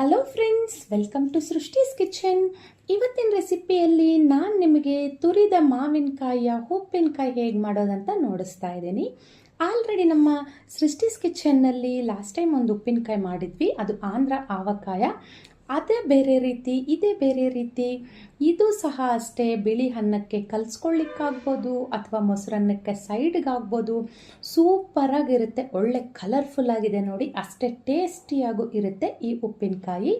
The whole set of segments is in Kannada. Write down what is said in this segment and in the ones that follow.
Hello friends welcome to Srishti's kitchen ಇವತ್ತಿನ ರೆಸಿಪಿಯಲ್ಲಿ ನಾನು ನಿಮಗೆ ತುರಿದ ಮಾವಿನಕಾಯಿಯ ಉಪ್ಪಿನಕಾಯಿ ಹೇಗೆ ಮಾಡೋದಂತ ನೋಡಿಸ್ತಾ ಇದ್ದೀನಿ. ಆಲ್ರೆಡಿ ನಮ್ಮ ಸೃಷ್ಟಿಸ್ ಕಿಚನ್ನಲ್ಲಿ ಲಾಸ್ಟ್ ಟೈಮ್ ಒಂದು ಉಪ್ಪಿನಕಾಯಿ ಮಾಡಿದ್ವಿ. ಅದು ಆಂಧ್ರ ಆವಕಾಯ ಅದೇ ಬೇರೆ ರೀತಿ, ಇದೇ ಬೇರೆ ರೀತಿ, ಇದು ಸಹ ಅಷ್ಟೇ ಬಿಳಿ ಅನ್ನಕ್ಕೆ ಕಲಿಸ್ಕೊಳ್ಳಿಕ್ಕಾಗ್ಬೋದು ಅಥವಾ ಮೊಸರನ್ನಕ್ಕೆ ಸೈಡ್ಗಾಗ್ಬೋದು. ಸೂಪರಾಗಿರುತ್ತೆ ಒಳ್ಳೆ ಕಲರ್ಫುಲ್ ಆಗಿದೆ ನೋಡಿ, ಅಷ್ಟೇ ಟೇಸ್ಟಿಯಾಗೂ ಇರುತ್ತೆ ಈ ಉಪ್ಪಿನಕಾಯಿ.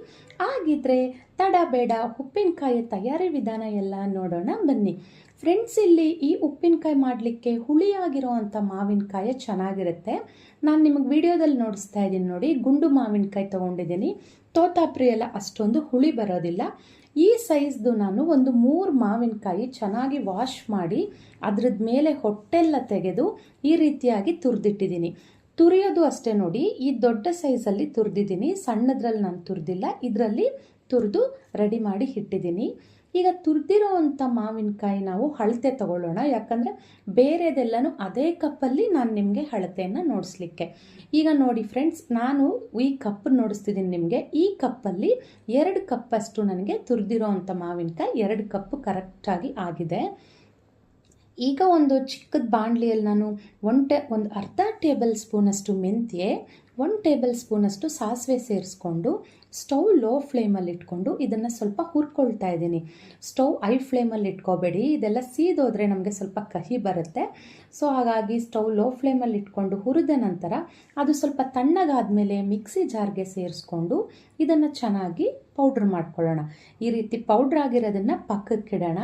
ಆಗಿದ್ರೆ ತಡ ಬೇಡ, ಉಪ್ಪಿನಕಾಯಿ ತಯಾರಿ ವಿಧಾನ ಎಲ್ಲ ನೋಡೋಣ ಬನ್ನಿ. ಫ್ರೆಂಡ್ಸ್ ಇಲ್ಲಿ ಈ ಉಪ್ಪಿನಕಾಯಿ ಮಾಡಲಿಕ್ಕೆ ಹುಳಿಯಾಗಿರೋ ಅಂಥ ಮಾವಿನಕಾಯಿ ಚೆನ್ನಾಗಿರುತ್ತೆ. ನಾನು ನಿಮಗೆ ವಿಡಿಯೋದಲ್ಲಿ ನೋಡಿಸ್ತಾ ಇದ್ದೀನಿ ನೋಡಿ, ಗುಂಡು ಮಾವಿನಕಾಯಿ ತೊಗೊಂಡಿದ್ದೀನಿ. ತೋತಾಪ್ರಿ ಎಲ್ಲ ಅಷ್ಟೊಂದು ಹುಳಿ ಬರೋದಿಲ್ಲ. ಈ ಸೈಜ್ದು ನಾನು ಒಂದು ಮೂರು ಮಾವಿನಕಾಯಿ ಚೆನ್ನಾಗಿ ವಾಶ್ ಮಾಡಿ ಅದ್ರದ್ದು ಮೇಲೆ ಹೊಟ್ಟೆಲ್ಲ ತೆಗೆದು ಈ ರೀತಿಯಾಗಿ ತುರಿದಿಟ್ಟಿದ್ದೀನಿ. ತುರಿಯೋದು ಅಷ್ಟೇ ನೋಡಿ, ಈ ದೊಡ್ಡ ಸೈಜಲ್ಲಿ ತುರಿದಿದ್ದೀನಿ. ಸಣ್ಣದ್ರಲ್ಲಿ ನಾನು ತುರಿದಿಲ್ಲ, ಇದರಲ್ಲಿ ತುರಿದು ರೆಡಿ ಮಾಡಿ ಇಟ್ಟಿದ್ದೀನಿ. ಈಗ ತುರಿದಿರೋ ಅಂಥ ಮಾವಿನಕಾಯಿ ನಾವು ಅಳತೆ ತಗೊಳ್ಳೋಣ. ಯಾಕಂದರೆ ಬೇರೆದೆಲ್ಲನೂ ಅದೇ ಕಪ್ಪಲ್ಲಿ ನಾನು ನಿಮಗೆ ಅಳತೆಯನ್ನು ನೋಡಿಸ್ಲಿಕ್ಕೆ. ಈಗ ನೋಡಿ ಫ್ರೆಂಡ್ಸ್ ನಾನು ಈ ಕಪ್ ನೋಡಿಸ್ತಿದ್ದೀನಿ ನಿಮಗೆ. ಈ ಕಪ್ಪಲ್ಲಿ ಎರಡು ಕಪ್ಪಷ್ಟು ನನಗೆ ತುರಿದಿರೋ ಅಂಥ ಮಾವಿನಕಾಯಿ ಎರಡು ಕಪ್ ಕರೆಕ್ಟಾಗಿ ಆಗಿದೆ. ಈಗ ಒಂದು ಚಿಕ್ಕದ ಬಾಣಲಿಯಲ್ಲಿ ನಾನು ಒನ್ ಒಂದು ಅರ್ಧ ಟೇಬಲ್ ಸ್ಪೂನಷ್ಟು ಮೆಂತ್ಯೆ ಒನ್ ಟೇಬಲ್ ಸ್ಪೂನಷ್ಟು ಸಾಸಿವೆ ಸೇರಿಸ್ಕೊಂಡು ಸ್ಟವ್ ಲೋ ಫ್ಲೇಮಲ್ಲಿ ಇಟ್ಕೊಂಡು ಇದನ್ನು ಸ್ವಲ್ಪ ಹುರ್ಕೊಳ್ತಾ ಇದ್ದೀನಿ. ಸ್ಟವ್ ಐ ಫ್ಲೇಮಲ್ಲಿ ಇಟ್ಕೋಬೇಡಿ. ಇದೆಲ್ಲ ಸೀದೋದ್ರೆ ನಮಗೆ ಸ್ವಲ್ಪ ಕಹಿ ಬರುತ್ತೆ. ಸೊ ಹಾಗಾಗಿ ಸ್ಟವ್ ಲೋ ಫ್ಲೇಮಲ್ಲಿ ಇಟ್ಕೊಂಡು ಹುರಿದ ನಂತರ ಅದು ಸ್ವಲ್ಪ ತಣ್ಣಗಾದ್ಮೇಲೆ ಮಿಕ್ಸಿ ಜಾರ್ಗೆ ಸೇರಿಸ್ಕೊಂಡು ಇದನ್ನು ಚೆನ್ನಾಗಿ ಪೌಡ್ರ್ ಮಾಡ್ಕೊಳ್ಳೋಣ. ಈ ರೀತಿ ಪೌಡ್ರ್ ಆಗಿರೋದನ್ನು ಪಕ್ಕಕ್ಕಿಡೋಣ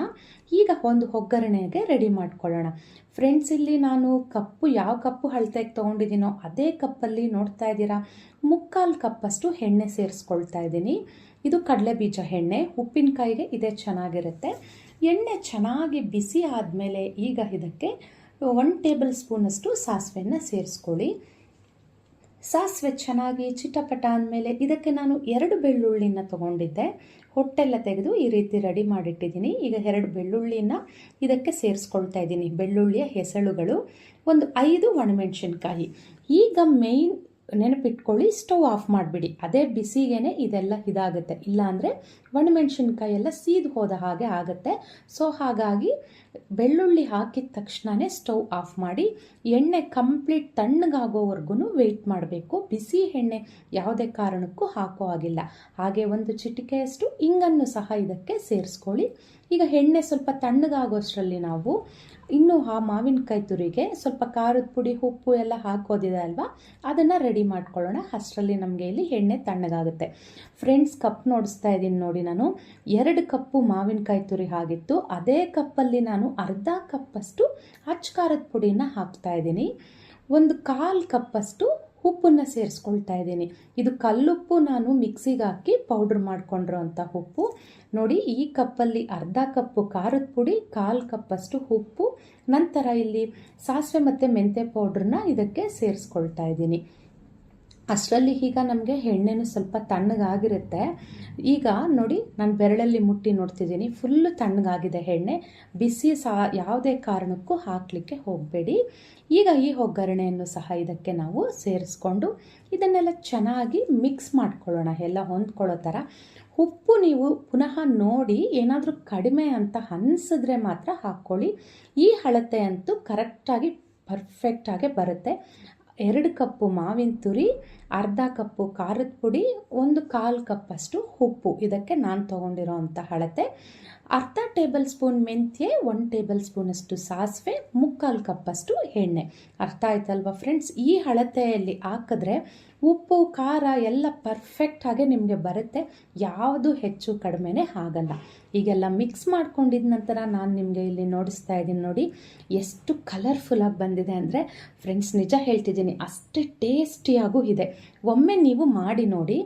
ಈಗ ಒಂದು ಒಗ್ಗರಣೆಗೆ ರೆಡಿ ಮಾಡ್ಕೊಳ್ಳೋಣ. ಫ್ರೆಂಡ್ಸ್ ಇಲ್ಲಿ ನಾನು ಕಪ್ಪು ಯಾವ ಕಪ್ಪು ಅಳತೆಗೆ ತೊಗೊಂಡಿದ್ದೀನೋ ಅದೇ ಕಪ್ಪಲ್ಲಿ ನೋಡ್ತಾ ಇದ್ದೀರಾ? ಮುಕ್ಕಾಲು ಕಪ್ಪಷ್ಟು ಎಣ್ಣೆ ಸೇರಿಸ್ಕೊಳ್ತಾ ಇದ್ದೀನಿ. ಇದು ಕಡಲೆ ಬೀಜ ಎಣ್ಣೆ. ಉಪ್ಪಿನಕಾಯಿಗೆ ಇದೇ ಚೆನ್ನಾಗಿರುತ್ತೆ. ಎಣ್ಣೆ ಚೆನ್ನಾಗಿ ಬಿಸಿ ಆದಮೇಲೆ ಈಗ ಇದಕ್ಕೆ ಒನ್ ಟೇಬಲ್ ಸ್ಪೂನಷ್ಟು ಸಾಸಿವೆಯನ್ನು ಸೇರಿಸ್ಕೊಳ್ಳಿ. ಸಾಸಿವೆ ಚೆನ್ನಾಗಿ ಚಿಟಪಟ ಅಂದಮೇಲೆ ಇದಕ್ಕೆ ನಾನು ಎರಡು ಬೆಳ್ಳುಳ್ಳಿನ ತೊಗೊಂಡಿದ್ದೆ. ಹೊಟ್ಟೆಲ್ಲ ತೆಗೆದು ಈ ರೀತಿ ರೆಡಿ ಮಾಡಿಟ್ಟಿದ್ದೀನಿ. ಈಗ ಎರಡು ಬೆಳ್ಳುಳ್ಳಿನ ಇದಕ್ಕೆ ಸೇರಿಸ್ಕೊಳ್ತಾ ಇದ್ದೀನಿ. ಬೆಳ್ಳುಳ್ಳಿಯ ಹೆಸಳುಗಳು. ಒಂದು ಐದು ಒಣಮೆಣಸಿನ್ಕಾಯಿ. ಈಗ ಮೇಯ್ನ್ ನೆನಪಿಟ್ಕೊಳ್ಳಿ, ಸ್ಟವ್ ಆಫ್ ಮಾಡಿಬಿಡಿ. ಅದೇ ಬಿಸಿಗೆನೆ ಇದೆಲ್ಲ ಇದಾಗುತ್ತೆ. ಇಲ್ಲಾಂದರೆ ಒಣಮೆಣಸಿನ್ಕಾಯಿ ಎಲ್ಲ ಸೀದು ಹೋದ ಹಾಗೆ ಆಗುತ್ತೆ. ಸೊ ಹಾಗಾಗಿ ಬೆಳ್ಳುಳ್ಳಿ ಹಾಕಿದ ತಕ್ಷಣವೇ ಸ್ಟವ್ ಆಫ್ ಮಾಡಿ, ಎಣ್ಣೆ ಕಂಪ್ಲೀಟ್ ತಣ್ಣಗಾಗೋವರೆಗೂ ವೆಯ್ಟ್ ಮಾಡಬೇಕು. ಬಿಸಿ ಎಣ್ಣೆ ಯಾವುದೇ ಕಾರಣಕ್ಕೂ ಹಾಕೋ ಆಗಿಲ್ಲ ಹಾಗೆ ಒಂದು ಚಿಟಿಕೆಯಷ್ಟು ಇಂಗನ್ನು ಸಹ ಇದಕ್ಕೆ ಸೇರಿಸ್ಕೊಳ್ಳಿ. ಈಗ ಎಣ್ಣೆ ಸ್ವಲ್ಪ ತಣ್ಣಗಾಗೋಷ್ಟರಲ್ಲಿ ನಾವು ಇನ್ನು ಆ ಮಾವಿನಕಾಯಿ ತುರಿಗೆ ಸ್ವಲ್ಪ ಖಾರದ ಪುಡಿ, ಉಪ್ಪು ಎಲ್ಲ ಹಾಕೋದಿದೆ ಅಲ್ವಾ? ಅದನ್ನು ರೆಡಿ ಮಾಡ್ಕೊಳ್ಳೋಣ. ಅಷ್ಟರಲ್ಲಿ ನಮಗೆ ಇಲ್ಲಿ ಎಣ್ಣೆ ತಣ್ಣಗಾಗುತ್ತೆ. ಫ್ರೆಂಡ್ಸ್ ಕಪ್ ನೋಡಿಸ್ತಾ ಇದ್ದೀನಿ ನೋಡಿ ನಾನು. ಎರಡು ಕಪ್ಪು ಮಾವಿನಕಾಯಿ ತುರಿ ಆಗಿತ್ತು. ಅದೇ ಕಪ್ಪಲ್ಲಿ ನಾನು ಅರ್ಧ ಕಪ್ಪಷ್ಟು ಅಚ್ಚ ಖಾರದ ಪುಡಿನ ಹಾಕ್ತಾ ಇದ್ದೀನಿ. ಒಂದು ಕಾಲು ಕಪ್ಪಷ್ಟು ಉಪ್ಪನ್ನು ಸೇರಿಸ್ಕೊಳ್ತಾ ಇದ್ದೀನಿ. ಇದು ಕಲ್ಲುಪ್ಪು ನಾನು ಮಿಕ್ಸಿಗೆ ಹಾಕಿ ಪೌಡ್ರ್ ಮಾಡಿಕೊಂಡ್ರೋ ಉಪ್ಪು. ನೋಡಿ, ಈ ಕಪ್ಪಲ್ಲಿ ಅರ್ಧ ಕಪ್ಪು ಖಾರದ ಪುಡಿ, ಕಾಲು ಕಪ್ಪಷ್ಟು ಉಪ್ಪು. ನಂತರ ಇಲ್ಲಿ ಸಾಸಿವೆ ಮತ್ತು ಮೆಂತ್ಯ ಪೌಡ್ರನ್ನ ಇದಕ್ಕೆ ಸೇರಿಸ್ಕೊಳ್ತಾ ಇದ್ದೀನಿ. ಅಷ್ಟರಲ್ಲಿ ಈಗ ನಮಗೆ ಎಣ್ಣೆನೂ ಸ್ವಲ್ಪ ತಣ್ಣಗಾಗಿರುತ್ತೆ. ಈಗ ನೋಡಿ, ನಾನು ಬೆರಳಲ್ಲಿ ಮುಟ್ಟಿ ನೋಡ್ತಿದ್ದೀನಿ. ಫುಲ್ಲು ತಣ್ಣಗಾಗಿದೆ ಎಣ್ಣೆ. ಬಿಸಿ ಸಹ ಯಾವುದೇ ಕಾರಣಕ್ಕೂ ಹಾಕಲಿಕ್ಕೆ ಹೋಗಬೇಡಿ. ಈಗ ಈ ಒಗ್ಗರಣೆಯನ್ನು ಸಹ ಇದಕ್ಕೆ ನಾವು ಸೇರಿಸ್ಕೊಂಡು ಇದನ್ನೆಲ್ಲ ಚೆನ್ನಾಗಿ ಮಿಕ್ಸ್ ಮಾಡ್ಕೊಳ್ಳೋಣ. ಎಲ್ಲ ಹೊಂದ್ಕೊಳ್ಳೋ ಥರ. ಉಪ್ಪು ನೀವು ಪುನಃ ನೋಡಿ, ಏನಾದರೂ ಕಡಿಮೆ ಅಂತ ಅನ್ಸಿದ್ರೆ ಮಾತ್ರ ಹಾಕ್ಕೊಳ್ಳಿ. ಈ ಅಳತೆ ಅಂತೂ ಕರೆಕ್ಟಾಗಿ ಪರ್ಫೆಕ್ಟಾಗೆ ಬರುತ್ತೆ. ಎರಡು ಕಪ್ಪು ಮಾವಿನ ತುರಿ, ಅರ್ಧ ಕಪ್ಪು ಖಾರದ ಪುಡಿ, ಒಂದು ಕಾಲು ಕಪ್ಪಷ್ಟು ಉಪ್ಪು. ಇದಕ್ಕೆ ನಾನು ತೊಗೊಂಡಿರೋ ಅಂಥ ಅಳತೆ. ಅರ್ಧ ಟೇಬಲ್ ಸ್ಪೂನ್ ಮೆಂತ್ಯೆ ಒನ್ ಟೇಬಲ್ ಸ್ಪೂನಷ್ಟು ಸಾಸಿವೆ, ಮುಕ್ಕಾಲು ಕಪ್ಪಷ್ಟು ಎಣ್ಣೆ. ಅರ್ಥ ಆಯ್ತಲ್ವಾ ಫ್ರೆಂಡ್ಸ್? ಈ ಅಳತೆಯಲ್ಲಿ ಹಾಕಿದ್ರೆ ಉಪ್ಪು, ಖಾರ ಎಲ್ಲ ಪರ್ಫೆಕ್ಟಾಗೆ ನಿಮಗೆ ಬರುತ್ತೆ. ಯಾವುದು ಹೆಚ್ಚು ಕಡಿಮೆನೇ ಆಗಲ್ಲ. ಈಗೆಲ್ಲ ಮಿಕ್ಸ್ ಮಾಡ್ಕೊಂಡಿದ ನಂತರ ನಾನು ನಿಮಗೆ ಇಲ್ಲಿ ನೋಡಿಸ್ತಾ ಇದ್ದೀನಿ ನೋಡಿ. ಎಷ್ಟು ಕಲರ್ಫುಲ್ಲಾಗಿ ಬಂದಿದೆ ಅಂದರೆ, ಫ್ರೆಂಡ್ಸ್ ನಿಜ ಹೇಳ್ತಿದ್ದೀನಿ ಅಷ್ಟೇ ಟೇಸ್ಟಿಯಾಗೂ ಇದೆ. ಒಮ್ಮೆ ನೀವು ಮಾಡಿ ನೋಡಿ,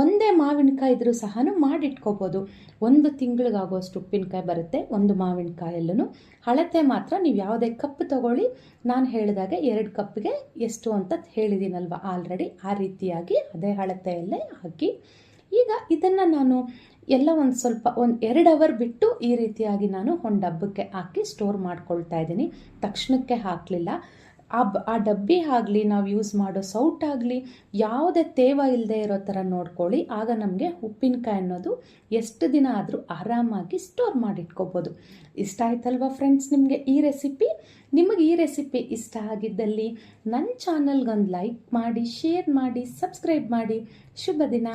ಒಂದೇ ಮಾವಿನಕಾಯಿ ಇದ್ರೂ ಸಹ ಮಾಡಿಟ್ಕೋಬೋದು. ಒಂದು ತಿಂಗಳಿಗಾಗುವಷ್ಟು ಉಪ್ಪಿನಕಾಯಿ ಬರುತ್ತೆ, ಒಂದು ಮಾವಿನಕಾಯಲ್ಲೂ ಹಳತೆ ಮಾತ್ರ ನೀವು ಯಾವುದೇ ಕಪ್ ತಗೊಳ್ಳಿ. ನಾನು ಹೇಳಿದಾಗೆ ಎರಡು ಕಪ್ಗೆ ಎಷ್ಟು ಅಂತ ಹೇಳಿದ್ದೀನಲ್ವ ಆಲ್ರೆಡಿ ಆ ರೀತಿಯಾಗಿ, ಅದೇ ಹಳತೆಯಲ್ಲೇ ಹಾಕಿ. ಈಗ ಇದನ್ನು ನಾನು ಎಲ್ಲ ಒಂದು ಸ್ವಲ್ಪ, ಒಂದು ಎರಡು ಅವರ್ ಬಿಟ್ಟು ಈ ರೀತಿಯಾಗಿ ನಾನು ಒಂದು ಡಬ್ಬಕ್ಕೆ ಹಾಕಿ ಸ್ಟೋರ್ ಮಾಡ್ಕೊಳ್ತಾ ಇದ್ದೀನಿ. ತಕ್ಷಣಕ್ಕೆ ಹಾಕಲಿಲ್ಲ. ಆ ಆ ಡಬ್ಬಿ ಆಗಲಿ, ನಾವು ಯೂಸ್ ಮಾಡೋ ಸೌಟ್ ಆಗಲಿ, ಯಾವುದೇ ತೇವ ಇಲ್ಲದೆ ಇರೋ ಥರ ನೋಡ್ಕೊಳ್ಳಿ. ಆಗ ನಮಗೆ ಉಪ್ಪಿನಕಾಯಿ ಅನ್ನೋದು ಎಷ್ಟು ದಿನ ಆದರೂ ಆರಾಮಾಗಿ ಸ್ಟೋರ್ ಮಾಡಿಟ್ಕೋಬೋದು. ಇಷ್ಟ ಆಯ್ತಲ್ವಾ ಫ್ರೆಂಡ್ಸ್ ನಿಮಗೆ ಈ ರೆಸಿಪಿ ನಿಮಗೆ ಈ ರೆಸಿಪಿ ಇಷ್ಟ ಆಗಿದ್ದಲ್ಲಿ ನನ್ನ ಚಾನಲ್ಗೊಂದು ಲೈಕ್ ಮಾಡಿ ಶೇರ್ ಮಾಡಿ ಸಬ್ಸ್ಕ್ರೈಬ್ ಮಾಡಿ. ಶುಭ ದಿನ.